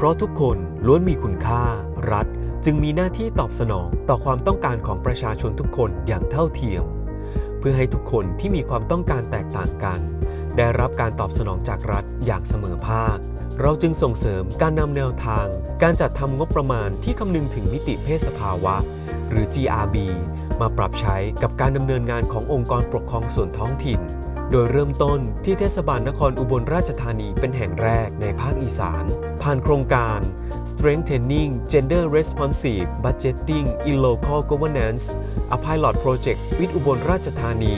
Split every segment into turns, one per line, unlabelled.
เพราะทุกคนล้วนมีคุณค่า รัฐจึงมีหน้าที่ตอบสนองต่อความต้องการของประชาชนทุกคนอย่างเท่าเทียม เพื่อให้ทุกคนที่มีความต้องการแตกต่างกัน ได้รับการตอบสนองจากรัฐอย่างเสมอภาค เราจึงส่งเสริมการนำแนวทาง การจัดทำงบประมาณที่คำนึงถึงมิติเพศสภาวะ หรือ GRB มาปรับใช้กับการดำเนินงานขององค์กรปกครองส่วนท้องถิ่น โดยเริ่มต้นที่เทศบาลนครอุบลราชธานีเป็นแห่งแรกในภาคอีสาน ผ่านโครงการ Strengthening Gender Responsive Budgeting in Local Governance a pilot project with อุบลราชธานี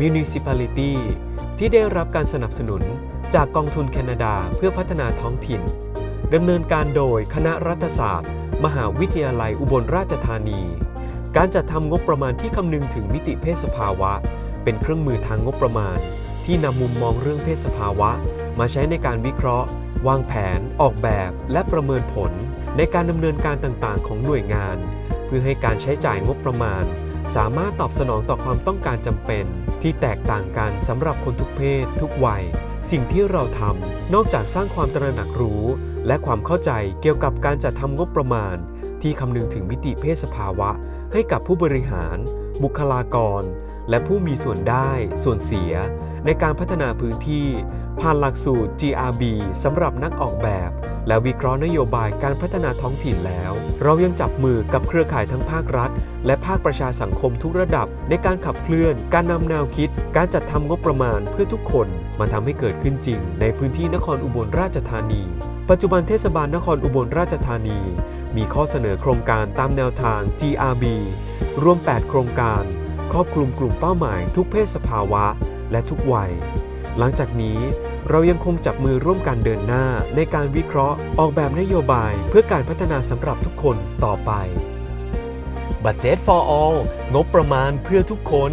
Municipality ที่ได้รับการสนับสนุนจากกองทุนแคนาดาเพื่อพัฒนาท้องถิ่นดำเนินการโดยคณะรัฐศาสตร์ มหาวิทยาลัยอุบลราชธานี การจัดทำงบประมาณที่คำนึงถึงมิติเพศสภาวะ เป็นเครื่องมือทางงบประมาณ ที่นำมุมมองเรื่องเพศสภาวะ มาใช้ในการวิเคราะห์ วางแผน ออกแบบ และประเมินผล ในการดำเนินการต่างๆ ของหน่วยงาน เพื่อให้การใช้จ่ายงบประมาณ สามารถตอบสนองต่อความต้องการจำเป็น ที่แตกต่างกันสำหรับคนทุกเพศ ทุกวัย สิ่งที่เราทำนอกจากสร้างความตระหนักรู้ และความเข้าใจเกี่ยวกับการจัดทำงบประมาณ ที่คำนึงถึงมิติเพศสภาวะ ให้กับผู้บริหาร บุคลากร และผู้มีส่วนได้ส่วนเสีย ในการพัฒนาพื้นที่ ผ่านหลักสูตร GRB สำหรับนักออกแบบ และวิเคราะห์นโยบายการพัฒนาท้องถิ่นแล้ว เรายังจับมือกับเครือข่ายทั้งภาครัฐ และภาคประชาสังคมทุกระดับ ในการขับเคลื่อน การนำแนวคิด การจัดทำงบประมาณเพื่อทุกคนมาทำให้เกิดขึ้นจริง ในพื้นที่นครอุบลราชธานี ปัจจุบันเทศบาลนครอุบลราชธานี มีข้อเสนอโครงการตามแนวทาง GRB รวม 8 โครงการ ครอบคลุมกลุ่มเป้าหมายทุกเพศสภาวะ และทุกวัย หลังจากนี้เรายังคงจับมือร่วมกันเดินหน้าในการวิเคราะห์ออกแบบนโยบายเพื่อการพัฒนาสำหรับทุกคนต่อไป Budget for all งบประมาณเพื่อทุกคน